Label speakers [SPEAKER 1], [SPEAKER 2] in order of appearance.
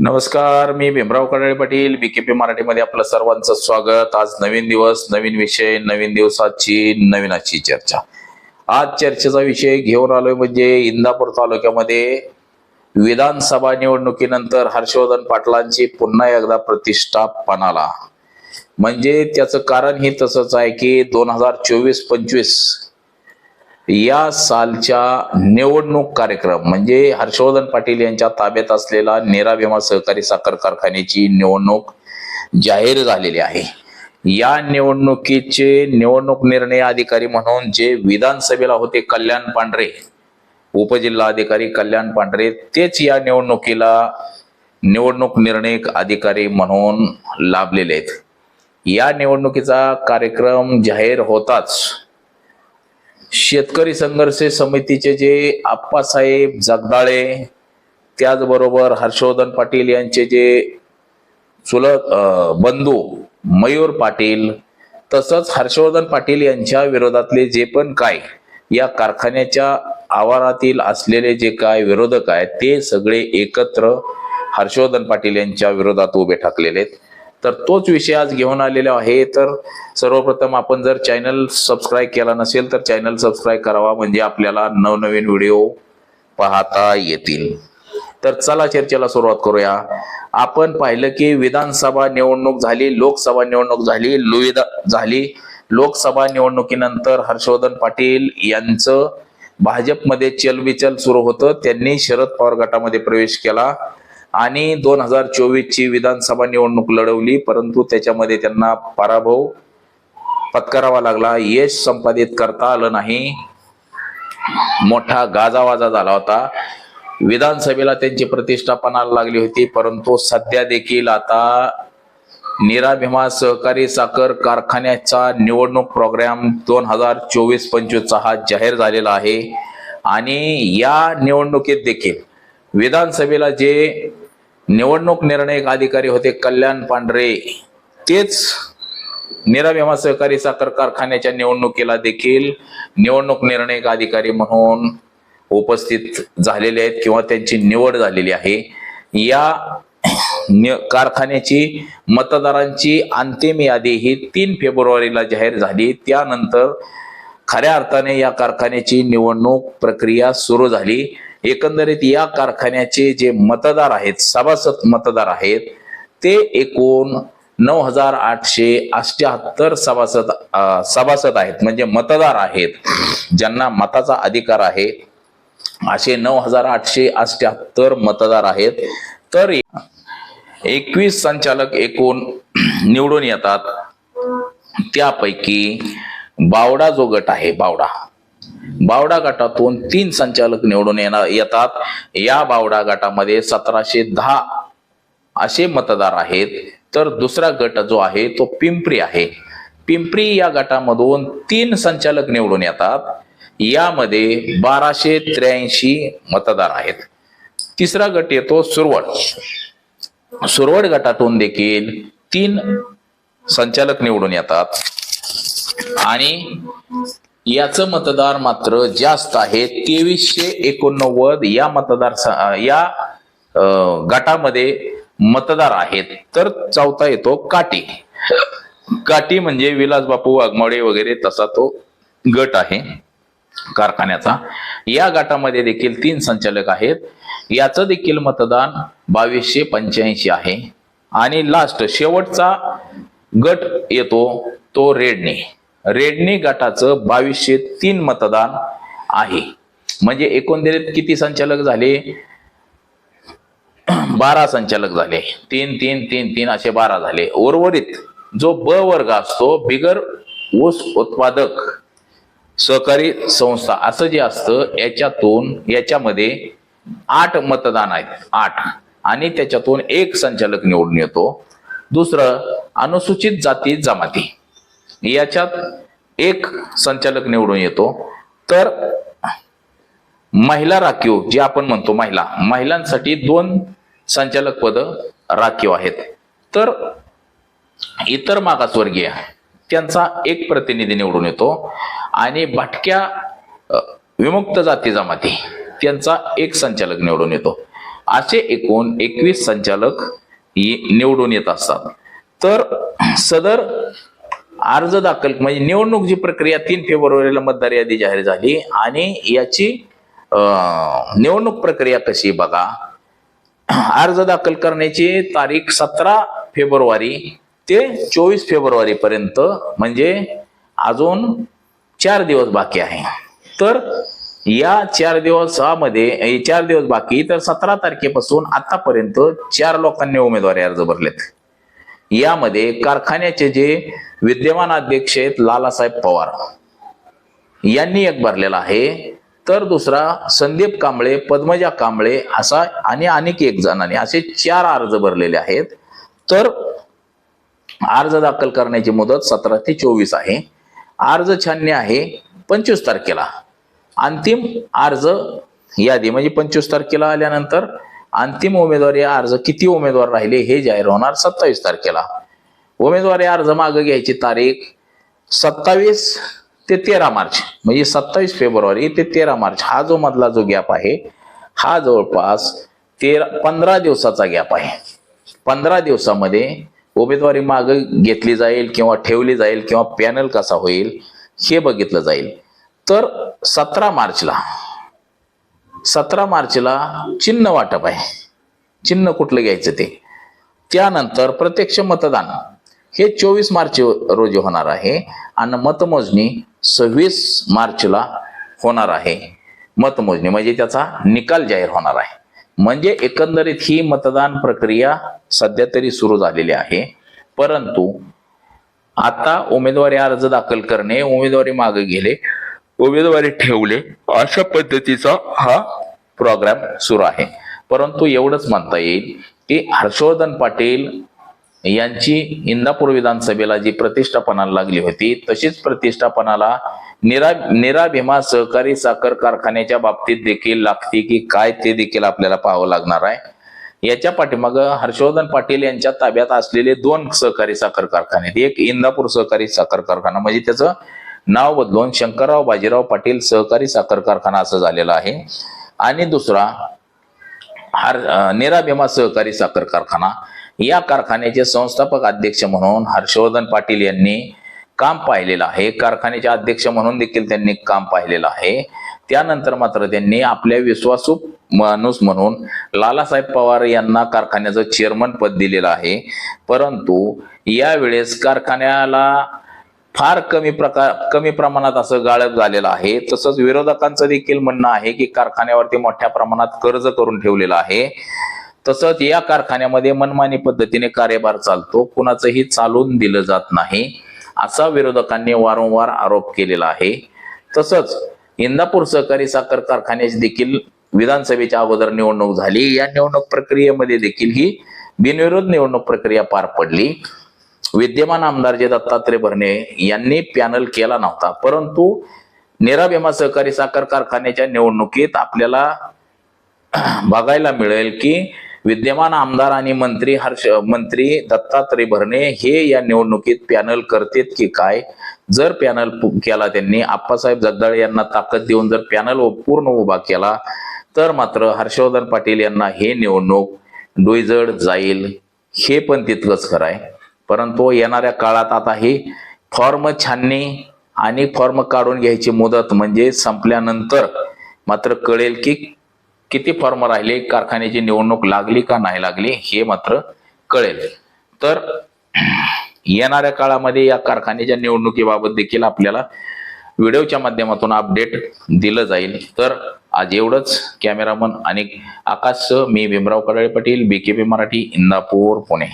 [SPEAKER 1] नमस्कार मी भीमराव कडाळे पाटील बीकेपी मराठीमध्ये आपलं सर्वांचं स्वागत. आज नवीन दिवस नवीन विषय नवीन दिवसाची नवीनाची चर्चा. आज चर्चेचा विषय घेऊन आलोय म्हणजे इंदापूर तालुक्यामध्ये विधानसभा निवडणुकीनंतर हर्षवर्धन पाटलांची पुन्हा एकदा प्रतिष्ठा पणाला म्हणजे त्याचं कारण हे तसंच आहे की दोन हजार चोवीस पंचवीस या सालच्या निवडणूक कार्यक्रम म्हणजे हर्षवर्धन पाटील यांच्या ताब्यात असलेला नेरा भीमा सहकारी साखर कारखान्याची निवडणूक जाहीर झालेली आहे. या निवडणुकीचे निवडणूक निर्णय अधिकारी म्हणून जे विधानसभेला होते कल्याण पांढरे उपजिल्हा अधिकारी कल्याण पांढरे तेच या निवडणुकीला निवडणूक निर्णय अधिकारी म्हणून लाभलेले आहेत. या निवडणुकीचा कार्यक्रम जाहीर होताच शेतकरी संघर्ष समितीचे जे आप्पासाहेब जगदाळे त्याचबरोबर हर्षवर्धन पाटील यांचे जे चुलत बंधू मयूर पाटील तसंच हर्षवर्धन पाटील यांच्या विरोधातले जे पण काय या कारखान्याच्या आवारातील असलेले जे काय विरोधक आहेत ते सगळे एकत्र हर्षवर्धन पाटील यांच्या विरोधात उभे ठाकलेले आहेत. तर तोच विषय आज घेऊन आलेला आहे. तर सर्वप्रथम आपण जर चॅनल सबस्क्राईब केला नसेल तर चॅनल सबस्क्राईब करावा. म्हणजे आपल्याला नवनवीन व्हिडिओ पाहता येतील. तर चला चर्चेला सुरुवात करूया. आपण पाहिलं की विधानसभा निवडणूक झाली लोकसभा निवडणूक झाली लुविदा झाली. लोकसभा निवडणुकीनंतर हर्षवर्धन पाटील यांचं भाजपमध्ये चलबिचल सुरू होतं. त्यांनी शरद पवार गटामध्ये प्रवेश केला. आणि दोन हजार चोवीसची विधानसभा निवडणूक लढवली परंतु त्याच्यामध्ये त्यांना पराभव पत्करावा लागला. यश संपादित करता आलं नाही. मोठा गाजावाजा झाला होता. विधानसभेला त्यांची प्रतिष्ठा पणाला लागली होती परंतु सध्या देखील आता निराभिमा सहकारी साखर कारखान्याचा निवडणूक प्रोग्राम दोन हजार चोवीस पंचवीसचा हा जाहीर झालेला आहे. आणि या निवडणुकीत देखील विधानसभेला जे निवडणूक निर्णयक अधिकारी होते कल्याण पांढरे तेच नीरा भीमा सहकारी साखर कारखान्याच्या निवडणुकीला देखील निवडणूक निर्णयक अधिकारी म्हणून उपस्थित झालेले आहेत किंवा त्यांची निवड झालेली आहे. या कारखान्याची मतदारांची अंतिम यादी ही तीन फेब्रुवारीला जाहीर झाली. त्यानंतर खऱ्या अर्थाने या कारखान्याची निवडणूक प्रक्रिया सुरू झाली. एकंदरीत या कारखान्याचे जे मतदार आहेत सभासद मतदार आहेत ते एकूण नऊ हजार आठशे अष्ट्याहत्तर सभासद सभासद आहेत. म्हणजे मतदार आहेत. ज्यांना मताचा अधिकार आहे असे नऊ हजार आठशे अष्ट्याहत्तर मतदार आहेत. तर एकवीस संचालक एकूण निवडून येतात. त्यापैकी बावडा जो गट आहे बावडा बावडा गटातून तीन संचालक निवडून येणार येतात. या बावडा गटामध्ये सतराशे दहा असे मतदार आहेत. तर दुसरा गट जो आहे तो पिंपरी आहे. पिंपरी या गटामधून तीन संचालक निवडून येतात. यामध्ये बाराशे त्र्याऐंशी मतदार आहेत. तिसरा गट येतो सुरवड. सुरवड गटातून देखील तीन संचालक निवडून येतात. आणि याचं मतदार मात्र जास्त आहे. तेवीसशे एकोणनव्वद या मतदार या गटामध्ये मतदार आहेत. तर चौथा येतो काटी. काटी म्हणजे विलास बापू वाघमाडे वगैरे तसा तो गट आहे कारखान्याचा. या गटामध्ये देखील तीन संचालक आहेत. याचं देखील मतदान बावीसशे पंच्याऐंशी आहे. आणि लास्ट शेवटचा गट येतो तो रेडनी रेडणी गटाचं बावीसशे तीन मतदान आहे. म्हणजे एकंदरीत किती संचालक झाले? बारा संचालक झाले. तीन तीन तीन तीन असे बारा झाले. उर्वरित जो ब वर्ग असतो बिगर ऊस उत्पादक सहकारी संस्था असं जे असतं याच्यातून याच्यामध्ये आठ मतदान आहेत. आठ. आणि त्याच्यातून एक संचालक निवडून येतो. दुसरं अनुसूचित जाती जमाती. याच्यात एक संचालक निवडून येतो. तर महिला राखीव जे आपण म्हणतो महिला महिलांसाठी दोन संचालक पद राखीव आहेत. तर इतर मागासवर्गीय त्यांचा एक प्रतिनिधी निवडून येतो आणि भटक्या विमुक्त जाती जमाती त्यांचा एक संचालक निवडून येतो. असे एकूण एकवीस संचालक ये- निवडून येत असतात. तर सदर अर्ज दाखल म्हणजे निवडणूक जी प्रक्रिया तीन फेब्रुवारीला मतदार यादी जाहीर झाली आणि याची निवडणूक प्रक्रिया कशी बघा. अर्ज दाखल करण्याची तारीख सतरा फेब्रुवारी ते चोवीस फेब्रुवारी पर्यंत म्हणजे अजून चार दिवस बाकी आहे. तर या चार दिवसामध्ये चार दिवस बाकी तर सतरा तारखेपासून आतापर्यंत चार लोकांनी उमेदवारी अर्ज भरलेत. यामध्ये कारखान्याचे जे विद्यमान अध्यक्ष आहेत लालासाहेब पवार. यांनी एक भरलेला आहे. तर दुसरा संदीप कांबळे पद्मजा कांबळे असा आणि अनेक एक जणांनी असे चार अर्ज भरलेले आहेत. तर अर्ज दाखल करण्याची मुदत सतरा ते चोवीस आहे. अर्ज छाननी आहे पंचवीस तारखेला. अंतिम अर्ज यादी म्हणजे पंचवीस तारखेला आल्यानंतर अंतिम उमेदवारी अर्ज किती उमेदवार राहिले हे जाहीर होणार सत्तावीस तारखेला. उमेदवारी अर्ज मागे घ्यायची तारीख सत्तावीस ते तेरा मार्च म्हणजे सत्तावीस फेब्रुवारी ते तेरा मार्च. हा जो मधला जो गॅप आहे हा जवळपास तेरा पंधरा दिवसाचा गॅप आहे. पंधरा दिवसामध्ये उमेदवारी मागं घेतली जाईल किंवा ठेवली जाईल किंवा पॅनल कसा होईल हे बघितलं जाईल. तर सतरा मार्चला सतरा मार्चला चिन्ह वाटप आहे. चिन्ह कुठलं घ्यायचं ते? त्यानंतर प्रत्यक्ष मतदान. हे चोवीस मार्च रोजी होणार आहे आणि मतमोजणी सव्वीस मार्चला होणार आहे. मतमोजणी म्हणजे त्याचा निकाल जाहीर होणार आहे. म्हणजे एकंदरीत ही मतदान प्रक्रिया सध्या तरी सुरू झालेली आहे. परंतु आता उमेदवारी अर्ज दाखल करणे उमेदवारी मागे गेले उमेदवारी ठेवले अशा पद्धतीचा हा प्रोग्राम सुरू आहे परंतु एवढंच म्हणता येईल की हर्षवर्धन पाटील यांची इंदापूर विधानसभेला जी प्रतिष्ठापनाला लागली होती तशीच प्रतिष्ठापनाला निरा निराभिमा सहकारी साखर कारखान्याच्या बाबतीत देखील लागते की काय ते देखील आपल्याला पाहावं लागणार आहे याच्या पाठीमाग हर्षवर्धन पाटील यांच्या ताब्यात असलेले दोन सहकारी साखर कारखाने आहेत. एक इंदापूर सहकारी साखर कारखाना म्हणजे त्याचं नाव बदलून शंकरराव बाजीराव पाटील सहकारी साखर कारखाना असं झालेलं आहे. आणि दुसरा हर अं, निरा भीमा सहकारी साखर कारखाना. या कारखान्याचे संस्थापक अध्यक्ष म्हणून हर्षवर्धन पाटील यांनी काम पाहिलेलं आहे. कारखान्याचे अध्यक्ष म्हणून देखील त्यांनी काम पाहिलेलं आहे. त्यानंतर मात्र त्यांनी आपल्या विश्वासू माणूस म्हणून लालासाहेब पवार यांना कारखान्याचं चेअरमन पद दिलेलं आहे. परंतु यावेळेस कारखान्याला फार कमी प्रकार कमी प्रमाणात असं गाळप झालेलं आहे. तसंच विरोधकांचं देखील म्हणणं आहे की कारखान्यावरती मोठ्या प्रमाणात कर्ज करून ठेवलेलं आहे. तसंच या कारखान्यामध्ये मनमानी पद्धतीने कार्यभार चालतो. कुणाचंही चालून दिलं जात नाही असा विरोधकांनी वारंवार आरोप केलेला आहे. तसंच इंदापूर सहकारी साखर कारखान्याची देखील विधानसभेच्या अगोदर निवडणूक झाली. या निवडणूक प्रक्रियेमध्ये देखील ही बिनविरोध निवडणूक प्रक्रिया पार पडली. विद्यमान आमदार जे दत्तात्रय भरणे यांनी पॅनल केला नव्हता. परंतु निराभीमा सहकारी साखर कारखान्याच्या निवडणुकीत आपल्याला बघायला मिळेल की विद्यमान आमदार आणि मंत्री हर्ष मंत्री दत्तात्रय भरणे हे या निवडणुकीत पॅनल करतेत की काय? जर पॅनल केला त्यांनी आप्पासाहेब जगदाळे यांना ताकद देऊन जर पॅनल पूर्ण उभा केला तर मात्र हर्षवर्धन पाटील यांना हे निवडणूक डोईजड जाईल हे पण तितकंच खरं आहे. परंतु येणाऱ्या काळात आता ही फॉर्म छाननी आणि फॉर्म काढून घ्यायची मुदत म्हणजे संपल्यानंतर मात्र कळेल की किती फॉर्म राहिले कारखान्याची निवडणूक लागली का नाही लागली हे मात्र कळेल. तर येणाऱ्या काळामध्ये या कारखान्याच्या निवडणुकीबाबत देखील आपल्याला व्हिडिओच्या माध्यमातून अपडेट दिलं जाईल. तर आज एवढंच. कॅमेरामन आणि आकाश मी भीमराव कडाळे पाटील बीकेपी मराठी इंदापूर पुणे.